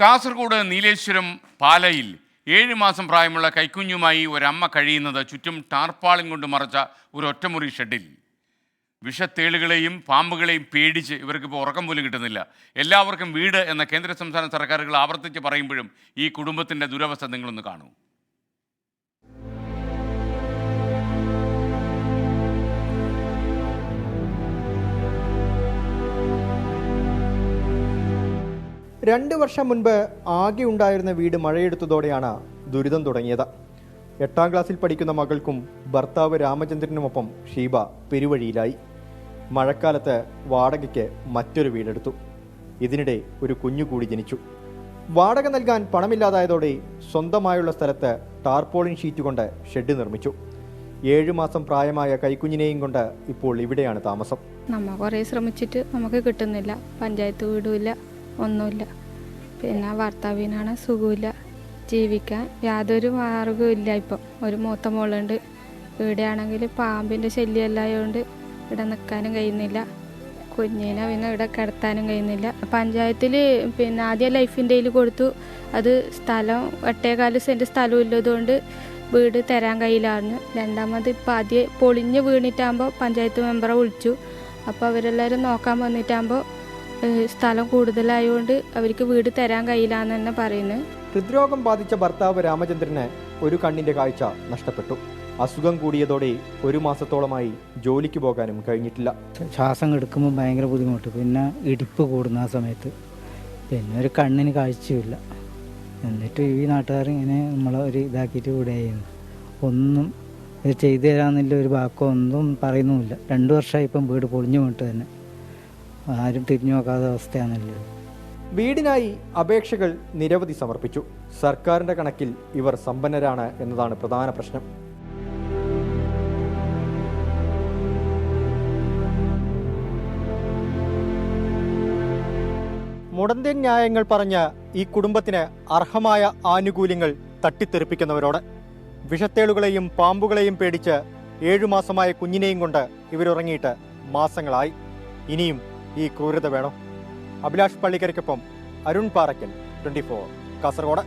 കാസർഗോഡ് നീലേശ്വരം പാലയിൽ ഏഴ് മാസം പ്രായമുള്ള കൈക്കുഞ്ഞുമായി ഒരമ്മ കഴിയുന്നത് ചുറ്റും ടാർപ്പാളിൻ കൊണ്ട് മറച്ച ഒരു ഒറ്റമുറി ഷെഡിൽ. വിഷത്തേളുകളെയും പാമ്പുകളെയും പേടിച്ച് ഇവർക്കിപ്പോൾ ഉറക്കം പോലും കിട്ടുന്നില്ല. എല്ലാവർക്കും വീട് എന്ന കേന്ദ്ര സംസ്ഥാന സർക്കാരുകൾ ആവർത്തിച്ച് പറയുമ്പോഴും ഈ കുടുംബത്തിന്റെ ദുരവസ്ഥ നിങ്ങളൊന്ന് കാണൂ. രണ്ട് വർഷം മുൻപ് ആകെ ഉണ്ടായിരുന്ന വീട് മഴയെടുത്തതോടെയാണ് ദുരിതം തുടങ്ങിയത്. എട്ടാം ക്ലാസ്സിൽ പഠിക്കുന്ന മകൾക്കും ഭർത്താവ് രാമചന്ദ്രനുമൊപ്പം ഷീബ പെരുവഴിയിലായി. മഴക്കാലത്ത് വാടകയ്ക്ക് മറ്റൊരു വീടെടുത്തു. ഇതിനിടെ ഒരു കുഞ്ഞു കൂടി ജനിച്ചു. വാടക നൽകാൻ പണമില്ലാതായതോടെ സ്വന്തമായുള്ള സ്ഥലത്ത് ടാർപോളിൻ ഷീറ്റ് കൊണ്ട് ഷെഡ് നിർമ്മിച്ചു. ഏഴു മാസം പ്രായമായ കൈക്കുഞ്ഞിനെയും കൊണ്ട് ഇപ്പോൾ ഇവിടെയാണ് താമസം. നമ്മ കുറേ ശ്രമിച്ചിട്ട് നമുക്ക് കിട്ടുന്നില്ല. പഞ്ചായത്ത് വീടുമില്ല ഒന്നുമില്ല. പിന്നെ ഭർത്താവിനാണ് സുഖമില്ല. ജീവിക്കാൻ യാതൊരു മാർഗവും ഇല്ല ഇപ്പം. ഒരു മൂത്ത മോളുണ്ട്. ഇവിടെയാണെങ്കിൽ പാമ്പിന്റെ ശല്യം എല്ലായതുകൊണ്ട് ഇവിടെ നിൽക്കാനും കഴിയുന്നില്ല. കുഞ്ഞിനെ പിന്നെ ഇവിടെ കിടത്താനും കഴിയുന്നില്ല. പഞ്ചായത്തിൽ പിന്നെ ആദ്യം ലൈഫിന്റെ കൊടുത്തു. അത് സ്ഥലം എട്ടേകാൽ സെന്റ് സ്ഥലം ഇല്ലതുകൊണ്ട് വീട് തരാൻ കഴിയില്ലായിരുന്നു. രണ്ടാമത് ഇപ്പം ആദ്യം പൊളിഞ്ഞ് വീണിട്ടാകുമ്പോൾ പഞ്ചായത്ത് മെമ്പറെ വിളിച്ചു. അപ്പോൾ അവരെല്ലാവരും നോക്കാൻ വന്നിട്ടാകുമ്പോൾ സ്ഥലം കൂടുതലായതുകൊണ്ട് അവർക്ക് വീട് തരാൻ കഴിയില്ല എന്ന് തന്നെ പറയുന്നത് ഹൃദ്രോഗം ബാധിച്ച ഭർത്താവ് രാമചന്ദ്രന് ഒരു കണ്ണിന്റെ കാഴ്ച നഷ്ടപ്പെട്ടു. അസുഖം കൂടിയതോടെ ഒരു മാസത്തോളമായി ജോലിക്ക് പോകാനും കഴിഞ്ഞിട്ടില്ല. ശ്വാസം എടുക്കുമ്പോൾ ഭയങ്കര ബുദ്ധിമുട്ട്. പിന്നെ ഇടിപ്പ് കൂടുന്ന ആ സമയത്ത്. പിന്നെ ഒരു കണ്ണിന് കാഴ്ചയില്ല എന്നിട്ട് ഈ നാട്ടുകാർ ഇങ്ങനെ നമ്മളെ ഒരു ഇതാക്കിയിട്ട് വിടുകയായിരുന്നു ഒന്നും ഇത് ചെയ്തു തരാമെന്നില്ല ഒരു വാക്കോ ഒന്നും പറയുന്നുമില്ല. രണ്ടു വർഷമായി ഇപ്പം വീട് പൊളിഞ്ഞു പോയിട്ട് തന്നെ. ആരും തിരിഞ്ഞു നോക്കാത്ത അവസ്ഥയാണല്ലോ? വീടിനായി അപേക്ഷകൾ നിരവധി സമർപ്പിച്ചു. സർക്കാരിന്റെ കണക്കിൽ ഇവർ സമ്പന്നരാണ് എന്നതാണ് പ്രധാന പ്രശ്നം. മുടന്തൻ ന്യായങ്ങൾ പറഞ്ഞ് ഈ കുടുംബത്തിന് അർഹമായ ആനുകൂല്യങ്ങൾ തട്ടിത്തെറിപ്പിക്കുന്നവരോട് വിഷത്തേളുകളെയും പാമ്പുകളെയും പേടിച്ച് ഏഴുമാസമായ കുഞ്ഞിനെയും കൊണ്ട് ഇവരുറങ്ങിയിട്ട് മാസങ്ങളായി. ഇനിയും ഈ ക്രൂരത വേണം? അഭിലാഷ് പള്ളിക്കരയ്ക്കൊപ്പം അരുൺ പാറയ്ക്കൽ ട്വന്റി ഫോർ കാസർഗോഡ്.